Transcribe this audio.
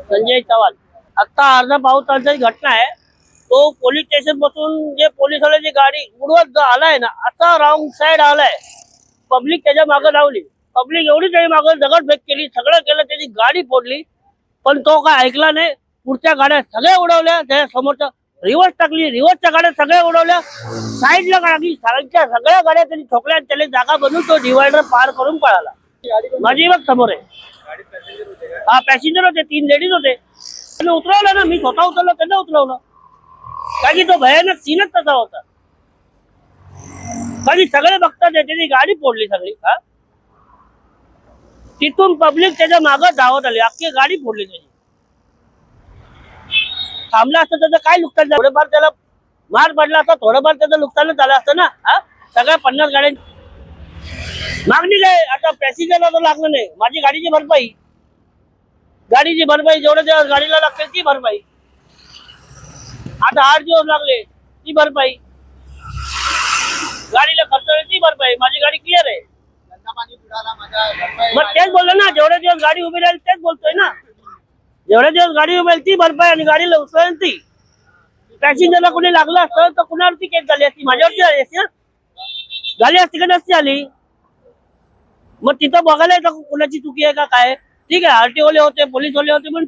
संजय चव्हाण. आता अर्धा पाऊस तासाची घटना आहे तो पोलीस स्टेशनपासून जे पोलिसवाल्याची गाडी उडवत आलाय ना असा रॉंग साइड आलाय. पब्लिक त्याच्यामागे लावली पब्लिक एवढी त्याच्यामागे दगडफेक केली सगळं केलं त्याची गाडी फोडली. पण तो काय ऐकला नाही. पुढच्या गाड्या सगळ्या उडवल्या त्याच्या समोरच्या रिव्हर्स टाकली रिव्हर्सच्या गाड्या सगळ्या उडवल्या. साईडला टाकली साईडच्या सगळ्या गाड्या त्यांनी ठोकल्या आणि त्याला जागा बनवून तो डिवायडर पार करून पळाला. माझी समोर आहे. हा पॅसेंजर होते तीन लेडीज होते. त्यांना उतरवलं ना मी स्वतः उतरलो त्यांना उतरवलं. कारण की तो भयानक सीनच तसा होता. कारण सगळे बघतात त्याची गाडी फोडली सगळी हा. तिथून पब्लिक त्याच्या मागं धावत आली अख्खी गाडी फोडली त्याची थांबला असतं त्याचं काय नुकसान थोडंफार त्याला मार पडला असता थोडंफार त्याचं नुकसानच झालं असतं ना हा. सगळ्या पन्नास गाड्या मागणी काय आता पॅसेंजरला तर लागलं नाही. माझी गाडीची भरपाई. गाडीची भरपाई जेवढ्या दिवस गाडीला लागते ती भरपाई. आता आठ दिवस लागले ती भरपाई. गाडीला खर्च होईल ती भरपाई. माझी गाडी क्लिअर आहे. मग तेच बोललो ना जेवढे दिवस गाडी उभी राहील तेच बोलतोय ना. जेवढे दिवस गाडी उभी राहील ती भरपाई आणि गाडीला उसळेल ती. पॅसेंजरला कोणी लागलं असतं तर कुणावरती केस झाली असती? माझ्यावरती झाली असती ना? झाली असती का नसती आली? मग तिथं बघायला येतं कुणाची चुकी आहे का काय? ठीक आहे आरटीओले होते पोलीस वाले होते पण